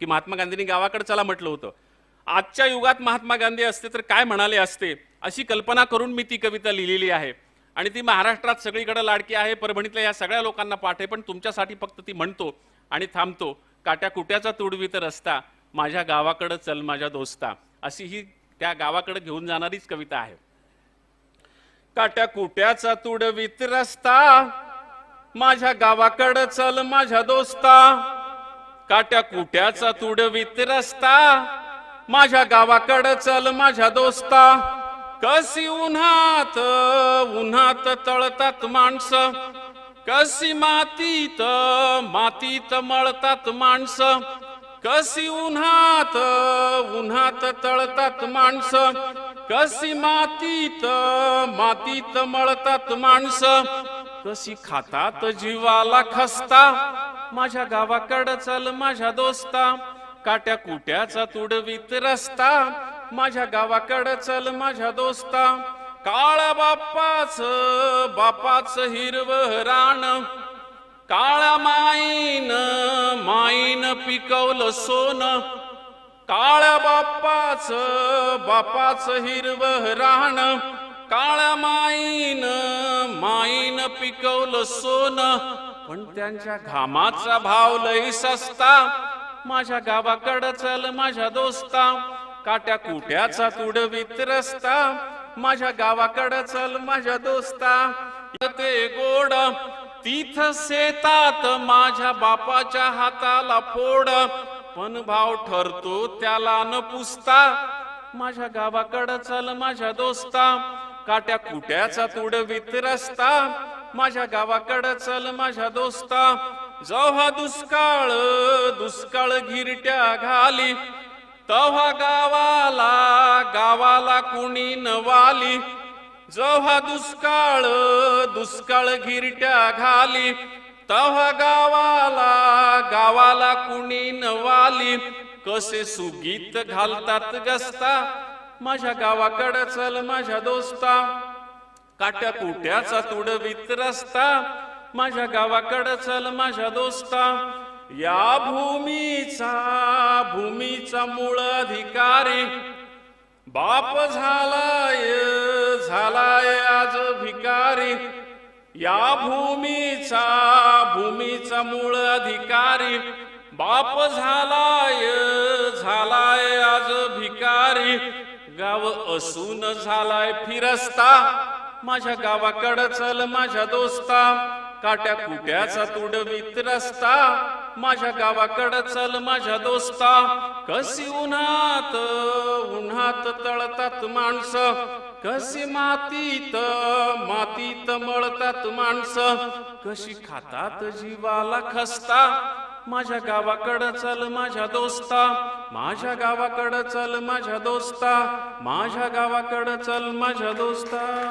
की महात्मा गांधींनी गावाकडे चला म्हटलं होतं. आजच्या युगात महात्मा गांधी असते तर काय म्हणाले असते? अशी कल्पना करून मी ती कविता लिहिलेली आहे. आणि ती महाराष्ट्रात सगळीकडे लाडकी आहे परभणीतल्या या सगळ्या लोकांना पाठ आहे पण तुमच्यासाठी फक्त ती म्हणतो आणि थांबतो. काट्या कुट्याचा तुडवीत रस्ता माझ्या गावाकडं चल माझ्या दोस्ता. अशी ही त्या गावाकडे घेऊन जाणारीच कविता आहे. काट्या कुट्याचा तुडवीत रस्ता माझ्या गावाकडं चल माझ्या दोस्ता. काट्या कुट्याचा तुडवीत रस्ता माझ्या गावाकडं चल माझ्या दोस्ता. कशी उन्हात उन्हात तळतात माणसं. कशी मातीत मातीत मळतात माणसं. कशी उन्हात उन्हात तळतात माणसं. कशी मातीत मातीत मळतात माणसं. कशी खातात जीवाला खसता. माझ्या गावाकडं चल माझ्या दोस्ता. काट्या कुट्याचा तुडवीत रस्ता. माझ्या गावाकडं चल माझ्या दोस्ता. काळा बाप्पाच बापाच हिरव राण काळा माईन माईन पिकवलं सोन. काळ्या बाप्पाच बापाच हिरव राण काळ्या माईन माईन पिकवलं सोन. पण त्यांच्या घामाचा भाव लई सस्ता. माझ्या गावाकडं चल माझ्या दोस्ता. काट्या कुट्याचा तुडवीत रस्ता माझ्या गावाकडं चल माझ्या दोस्ता. ते गोड तिथ शेतात माझ्या बापाच्या हाताला फोड. पण भाव ठरतो त्याला न पुसता. माझ्या गावाकडं चल माझ्या दोस्ता. काट्या कुट्याचा तुडवीत रस्ता माझ्या गावाकडं चल माझ्या दोस्ता. जेव्हा दुष्काळ दुष्काळ घिरट्या घाली तव्हा गावाला गावाला कुणी नवाली. जव्हा दुष्काळ दुष्काळ घिरट्या घाली तव्हा गावाला गावाला कुणी नवाली. कसे सुगीत घालतात गस्ता. माझ्या गावाकडं चल माझ्या दोस्ता. काट्या कुट्याचा तुडवीत रस्ता माझ्या गावाकडं चल माझ्या दोस्ता. या भूमीचा भूमीचा मूळ अधिकारी. बाप झालाय झालाय आज भिकारी. या भूमीचा भूमीचा मूळ अधिकारी. बाप झालाय झालाय आज भिकारी. गाव असून झालाय फिरस्ता. माझ्या गावाकडं चल माझ्या दोस्ता. काट्या कुट्याचा तुडवीत रस्ता. माझ्या गावाकडं चल माझ्या दोस्ता. कशी उन्हात उन्हात तळतात माणसं. कशी मातीत मातीत मळतात माणसं. कशी खातात जीवाला खसता. माझ्या गावाकडं चल माझ्या दोस्ता. माझ्या गावाकडं चल माझ्या दोस्ता. माझ्या गावाकडं चल माझ्या दोस्ता.